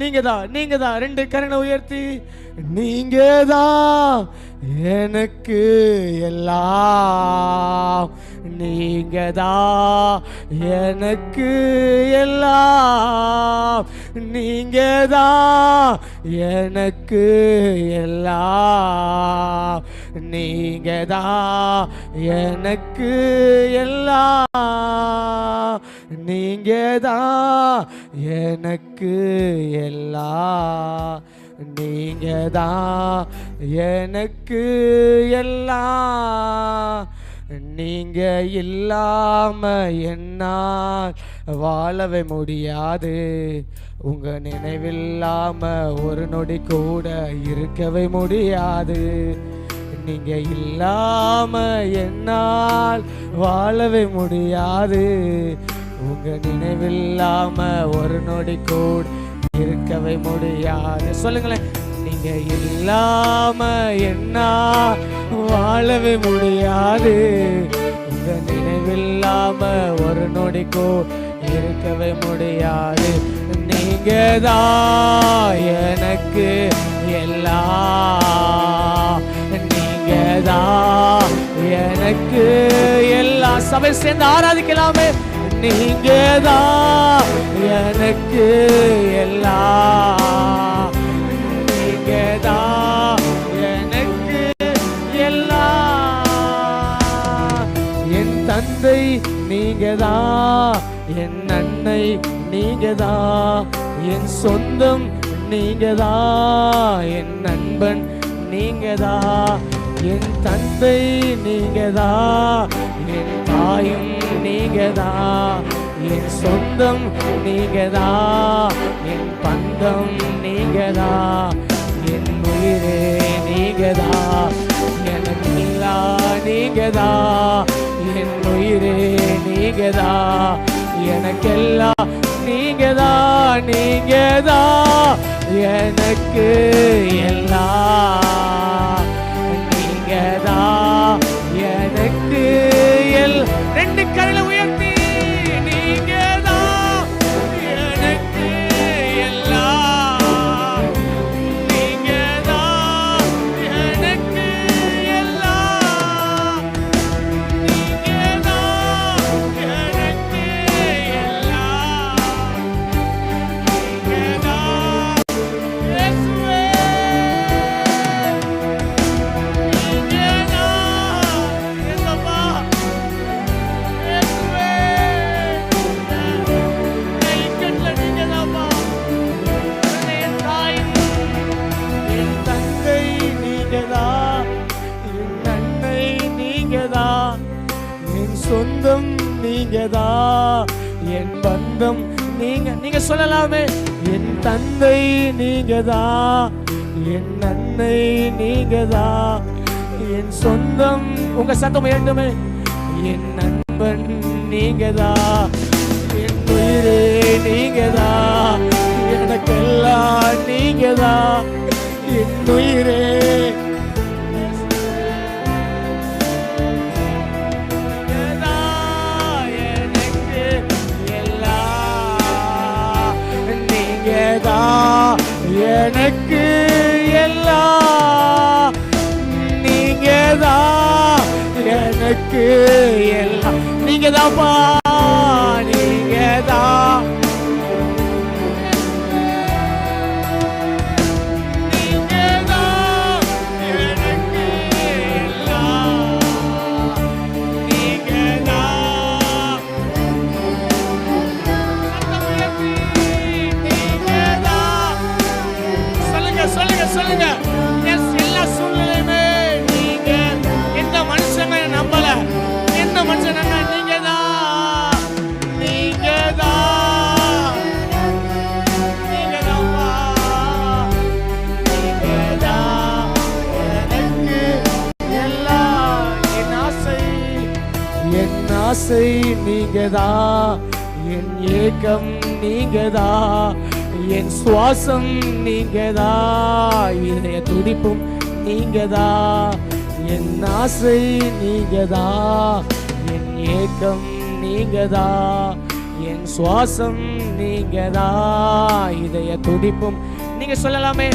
நீங்க தான் நீங்க தான் ரெண்டு கரணை உயர்த்தி. நீங்க தான் எனக்கு எல்லாம். நீங்க தான் எனக்கு எல்லாம். நீங்க தான் எனக்கு எல்லாம். நீங்க தான் எனக்கு எல்லாம். நீங்க தான் எனக்கு எல்லாம் நீங்கள் தான் எனக்கு எல்லாம் நீங்க இல்லாம என்னால் வாழவே முடியாது. உங்க நினைவில்லாம ஒரு நொடி கூட இருக்கவே முடியாது. நீங்க இல்லாம என்னால் வாழவே முடியாது. உங்க நினைவில்லாம ஒரு நொடி கூட இருக்கவே முடியாது. சொல்லுங்களேன் நீங்க இல்லாம என்ன வாழவே முடியாது. உங்க நினைவில்லாம ஒரு நொடி கூட இருக்கவே முடியாது. நீங்க தான் எனக்கு எல்லாம் நீ நீங்கதா எனக்கு எல்லா சபை சேர்ந்து ஆராதிக்கலாமே. நீங்கதா? எனக்கு எல்லா நீங்கதா? தான் எனக்கு எல்லா என் தந்தை நீங்க என் அன்னை நீங்கதா? என் சொந்தம் நீங்கதா? என் நண்பன் நீங்கதா? என் தந்தை நீங்கதா? என் தாயும் நீங்கதா? என் சொந்தம் நீங்கதா? என் பந்தம் நீங்கதா? என் உயிரே நீங்கதா? தான் எனக்கு இல்லா என் உயிரே நீங்கதா? எனக்கெல்லாம் நீங்கதா? நீங்கதா? எனக்கு எல்லாம் என் பந்தம் நீங்க நீங்க சொல்லலாமே. என் தந்தை நீங்கதான் என் அன்னை நீங்கதான் என் சொந்தம் உங்க சத்தம் உயர்ந்துமே என் நண்பன் நீங்கதான் என் உயிரே நீங்கதான் எனக்கெல்லாம் நீங்கதா? என் உயிரே எனக்கு எல்லாம் நீங்கதான் எனக்கு எல்லாம் நீங்கதான்ப்பா நீங்கதான் நீங்கதான் ஆசை நீங்கதா? என் ஏக்கம் நீங்கதா? என் சுவாசம் நீங்கதா? இதய துடிப்பும் நீங்கதா? என் ஆசை நீங்கதா? என் ஏக்கம் நீங்கதா? என் சுவாசம் நீங்கதா? இதய துடிப்பும் நீங்க சொல்லலாமே.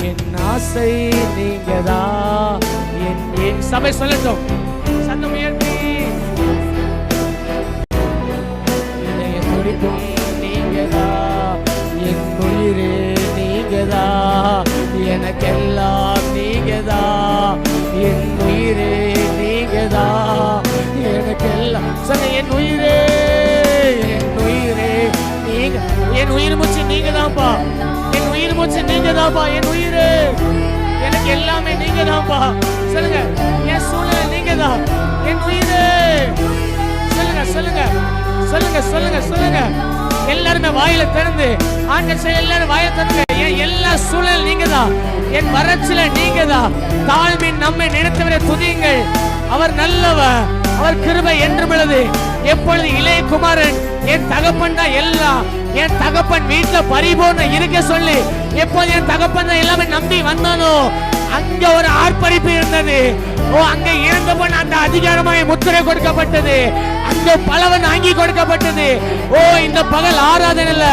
என் ஆசை நீங்கதா? என் என் சபை சொல்லட்டும். இதய நீங்கதா என் உயிரே நீங்கதா எனக்கெல்லாம் நீங்கதா என் உயிரே நீங்கதா எனக்கெல்லாம் சொல்ல என் உயிரே என் உயிரே நீங்க என் உயிர் மூச்சு நீங்க தான்ப்பா என் உயிர் மூச்சு நீங்க தான்ப்பா என் உயிரே. எனக்கு எல்லாமே நீங்க தான்ப்பா சொல்லுங்க என் சூழ்நிலை நீங்க தான் என் உயிரே. சொல்லுங்க சொல்லுங்க. சொல்லுங்க சொல்லுங்க சொல்லுங்க. எல்லாருமே வாயில திறந்து ஆண்கள் சரி எல்லாரும் வாயில திறந்து என் எல்லா சூழல் நீங்க தான் என் வறட்சியில நீங்க தான் தாழ்மையின் நம்மை நினைத்தவரை துதியுங்கள். அவர் நல்லவர் அவர் கிருபை என்று பொழுது எப்பொழுது இளைய குமாரன் என் தகப்பன் தான் எல்லாம். என் தகப்பன் வீட்டுல பரிபூர்ண இருக்க சொல்லி எப்போது என் தகப்பன் தான் எல்லாமே நம்பி வந்தானோ அங்க ஒரு ஆர்ப்பரிப்பு இருந்தது. ஓ அங்கே இறந்தவன் அந்த அதிகாரமாய் முத்திரை கொடுக்கப்பட்டது. அங்கே பலவன் அங்கி கொடுக்கப்பட்டது. ஓ இந்த பகல் ஆராதனைல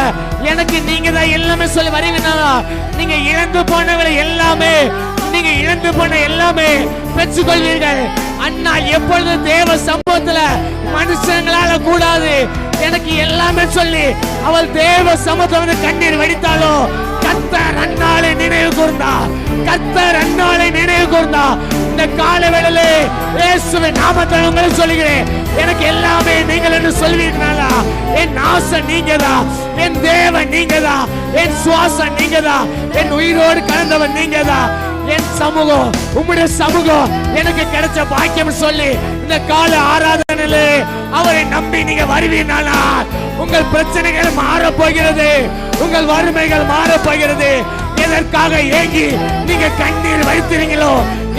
எனக்கு நீங்க தான் எல்லாமே சொல்லி வரீங்கன்னா நீங்க இழந்து போனவங்களை எல்லாமே நீங்க இழந்து போன எல்லாமே பெற்றுக்கொள்வீர்கள். அண்ணா எப்பொழுது தேவ சம்பவத்துல மனுஷங்களால கூடாது எனக்கு எல்லாமே சொல்லி அவள் தேவ சமூகத்தை வந்து கண்ணீர் வடித்தாலும் கத்தர் அண்ணாளை நினைவு கூர்ந்தா. கத்தர் அண்ணாளை நினைவு கூர்ந்தா. இந்த கால வேளையிலே இயேசுவின் நாமத்தில் உங்களை சொல்லுகிறேன். எனக்கு எல்லாமே நீங்கள் என்று சொல்வீர்களா என் ஆசை நீங்கதா? என் தேவன் நீங்கதா? என் சுவாசம் நீங்கதா? என் உயிரோடு கலந்தவன் நீங்கதா? என் சமூகம் உம்முடைய சமூகம் எனக்கு கிடைச்ச பாக்கியம் சொல்லி இந்த கால ஆராதனையிலே அவரை நம்பி நீங்க வருவீனானா உங்கள் பிரச்சனைகள் மாற போகிறது உங்கள் வறுமைகள் மாறப் போகிறது எதற்காக ஏங்கி நீங்க கண்ணீர் வைத்தீங்களோ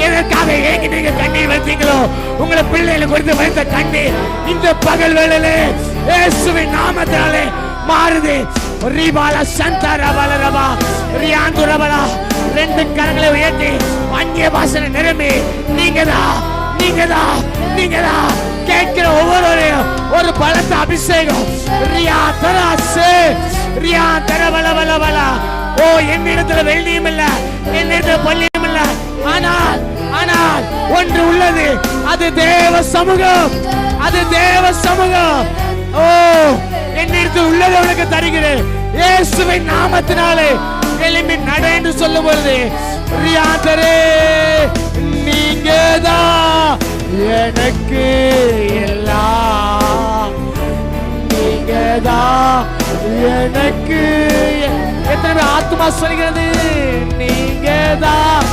எதற்காக ஏங்கி நீங்க கண்ணீர் வைத்தீங்களோ? உங்களை பிள்ளைகளை குறித்து வைத்த கண்ணீர் இந்த பகல் வேளையிலே இயேசுவின் நாமத்தினாலே மாறுது. ரீபால சந்தார ரபா ரியாந்து ரபலா. ரெண்டு கரங்களை உயர்த்தி அந்நிய பாசனை நிரம்பி நீங்கதா நீங்கதா நீங்கதா கேட்கிற ஒவ்வொருவரையும் ஒரு பலத்த அபிஷேகம். ரியா தராசு ரியா தர பல வள பல ஓ என்னிடத்துல வெள்ளியும் இல்ல என்னிடத்துல பள்ளியும் இல்ல. ஆனால் ஆனால் ஒன்று உள்ளது. அது தேவ சமூகம் அது தேவ சமூகம். ஓ என்னிடத்தில் உள்ளது உனக்கு தருகிறேன். இயேசுவின் நாமத்தினாலே எழும்பி நட என்று சொல்லும் பொழுது ரியாதரே நீங்க தான் எனக்கு எல்லாம் நீங்க தான் எனக்கு எத்தனை பேர் ஆத்மா சொல்கிறது? நீங்க தான்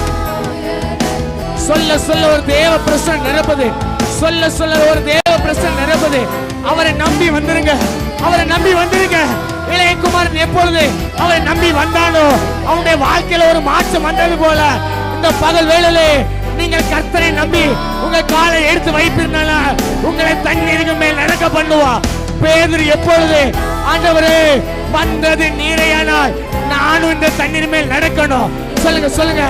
சொல்ல சொல்ல ஒரு தேவ பிரசனம் நிரப்புது சொல்ல சொல்ல ஒரு தேவ பிரசனம் நிரப்புது அவரை நம்பி வந்துருங்க. அவரை நம்பி வந்துருங்க. இளையகுமாரன் எப்பொழுது அவரை நம்பி வந்தானோ அவனுடைய வாழ்க்கையில ஒரு மாற்றம் வந்தது போல இந்த பகல் வேளையிலே நீங்கள் கர்த்தரை நம்பி உங்க காலை எடுத்து வைப்பீர்கள் உங்களை தண்ணீருக்கு மேல் நடக்க பண்ணுவா. பேதர் எப்பொழுது ஆண்டவரே வந்தது நீரையானால் நானும் இந்த தண்ணீர் மேல் நடக்கணும். சொல்லுங்க சொல்லுங்க.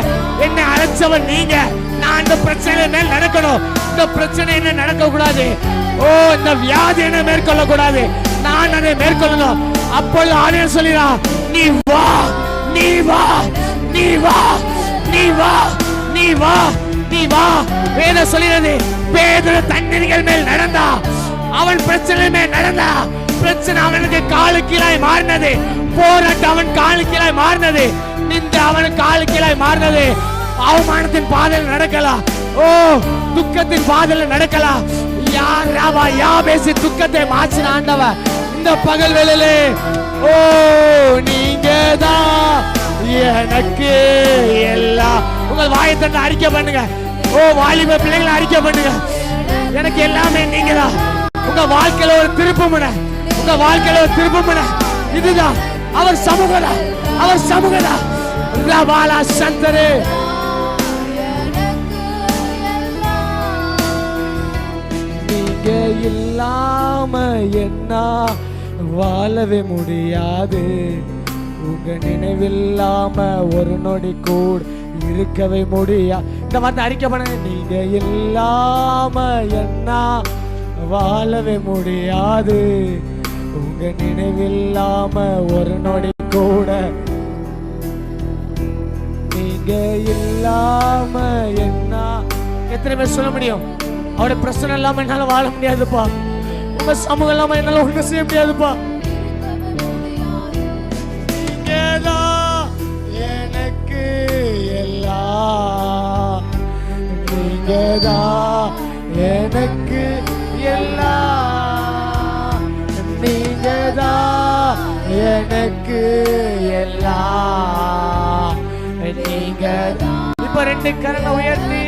என்ன அழைச்சவன் நீங்க. நான் இந்த பிரச்சனை மேல் நடக்கணும்? இந்த பிரச்சனை என்ன நடக்க கூடாது ஓ இந்த வியாதி என்ன மேற்கொள்ள கூடாது நான் அதை மேற்கொள்ளணும். அப்பொழுது ஆணையர் சொல்லிடா நீ வா நீ வா நீ வா நீ வா நீ வா நீ வா. வேத சொல்லிடுது பேதுரு தண்ணீர்கள் மேல் நடந்தா அவன் பிரச்சனை மேல் நடந்தா பிரச்சனை அவனுக்கு காலு கீழாய் மாறினது. போராட்டம் அவன் காலு கீழாய் மாறினது. நின்று அவன் காலு கீழாய் மாறினது. அவமானத்தின் பாதையில் நடக்கலாம். ஓ துக்கத்தின் பாதையில் நடக்கலாம். யார் ராவா யா பேசி துக்கத்தை மாற்றின ஆண்டவ இந்த பகல் வேலையிலே ஓ நீங்க தான் எனக்கு எல்லாம். உங்கள் வாயை அறிக்கை பண்ணுங்க. ஓ வாலிப பிள்ளைகளை அறிக்கை பண்ணுங்க. எனக்கு எல்லாமே நீங்க தான் உங்க வாழ்க்கையில ஒரு திருப்பமுன உங்க வாழ்க்கையில ஒரு திருப்பமுன இதுதான். அவர் சமூகதா அவர் சமூகதா ரபாலா சந்தரே. இல்லாம என்ன வாழவே முடியாது. உங்க நினைவில்லாம ஒரு நொடி கூட இருக்கவே முடியா இந்த வார்த்தை அறிக்கை பண்ணுங்க நீங்க இல்லாம என்ன வாழவே முடியாது. உங்க நினைவில்லாம ஒரு நொடி கூட நீங்க இல்லாம என்ன எத்தனை பேர் சொல்ல முடியும்? அவருடைய பிரச்சனை இல்லாம என்னால வாழ முடியாதுப்பா. உங்க சமூகம் இல்லாம என்னால ஒன்றும் செய்ய முடியாதுப்பா. எனக்கு எல்லா நீங்கதா எனக்கு எல்லா நீங்கதா எனக்கு எல்லா நீங்கதா. இப்ப ரெண்டு கரண உயர்த்தி.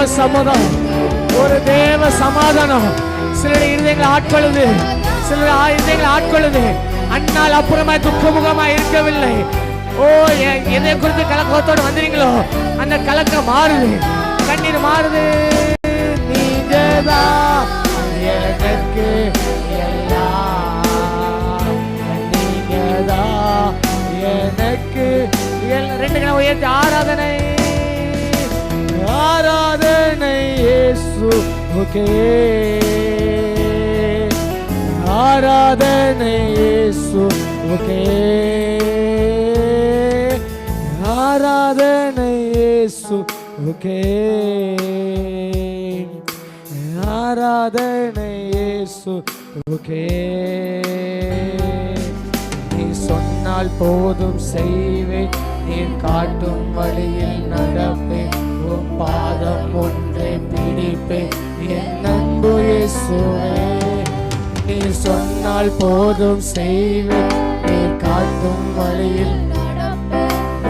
தேவ சம்மதம் ஒரு தேவ சமாதானம். சிலர் இருதயங்களை ஆட்கொள்ளுது. சிலர் ஆ- இருதயங்களை ஆட்கொள்ளுது. அண்ணால் அப்புறமா துக்கமுகமா இருக்கவில்லை. ஓ எ- எதை குறித்து கலக்கத்தோடு வந்தீங்களோ அந்த கலக்கம் மாறுது. கண்ணீர் மாறுது. நீங்கதான் எனக்கு எல்லாம் எனக்கு ரெண்டு கிழமை உயர்த்தி ஆராதனை. இயேசு ஓகே ஆராதனை இயேசு ஆராதனை இயேசு ஆராதனை இயேசு நீ சொன்னால் போதும் செய்வேன் நீர் காட்டும் வழியில் நடப்பேன் உன் பாதம் ஒன்றை பிடிப்பேன். என் அன்பு இயேசுவே நீ சொன்னால் போதும் செய்வேன். நீ காட்டும் வழியில்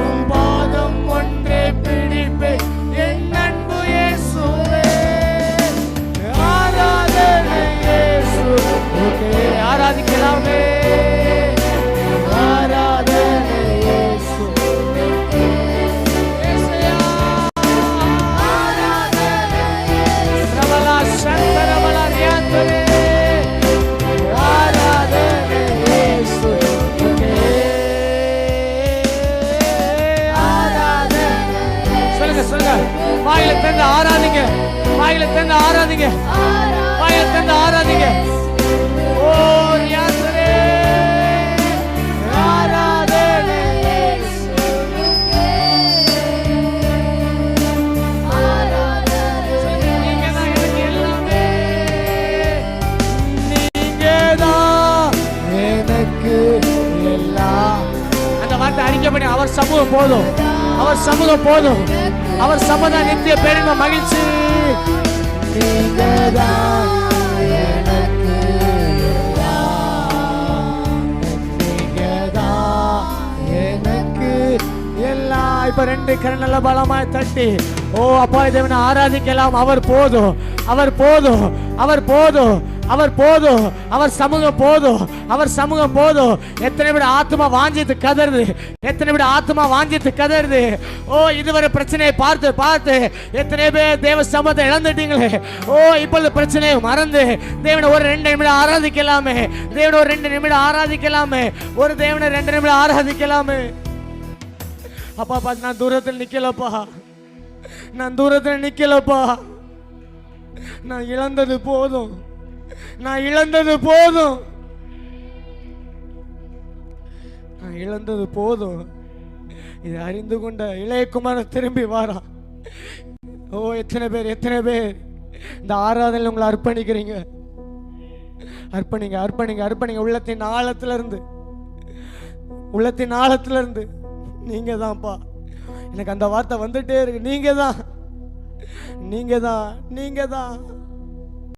உன் பாதம் ஒன்றே பிடிப்பேன். என் அன்பு இயேசுவே ஆராதனை இயேசு. ஆராதிக்கலாமே. வாயில தந்து ஆராதிங்க. வாயில தந்து ஆராதிங்க. வாயில தந்து ஆராதிங்க. ஓ ரியாந்தரே. ஆராதனை. எனக்கு எல்லாம். அந்த வார்த்தை அடிக்கப்படி அவர் சமூகம் போதும். அவர் சமூகம் போதும். அவர் சமூகம் நித்திய பேரின்ப மகிழ்ச்சி. இப்ப ரெண்டு கரணல பலமாய் தட்டி ஓ அப்பா தேவனை ஆராதிக்கலாம். அவர் போதும். அவர் போதும். அவர் போதும். அவர் போதும். அவர் சமூகம் போதும். அவர் சமூகம் போதும். எத்தனை விட ஆத்மா வாஞ்சித்து கதறுது? எத்தனை விட ஆத்மா வாஞ்சித்து கதறுது? ஓ இதுவரை பிரச்சனையை பார்த்து பார்த்து எத்தனை பேர் தேவ சமூகத்தை இழந்துட்டீங்களே? ஓ இப்பொழுது பிரச்சனையை மறந்து தேவனை ஒரு ரெண்டு நிமிடம் ஆராதிக்கலாமே. தேவனை ஒரு ரெண்டு நிமிடம் ஆராதிக்கலாமே. ஒரு தேவனை ரெண்டு நிமிடம் ஆராதிக்கலாமே. அப்பா பார்த்து நான் தூரத்தில் நிற்கலப்பா நான் தூரத்தில் நிற்கலப்பா நான் இழந்தது போதும். நான் இழந்தது போதும். நான் இழந்தது போதும். இதை அறிந்து கொண்ட இளையகுமாரன் திரும்பி வாரான் ஓ எத்தனை பேர் எத்தனை பேர்? இந்த ஆராதனையில் உங்களை அர்ப்பணிக்கிறீங்க. அர்ப்பணிங்க அர்ப்பணிங்க அர்ப்பணிங்க. உள்ளத்தின் ஆழத்துல இருந்து உள்ளத்தின் ஆழத்துல இருந்து நீங்க தான்ப்பா எனக்கு அந்த வார்த்தை வந்துட்டே இருக்கு. நீங்க தான் நீங்க தான் நீங்க தான்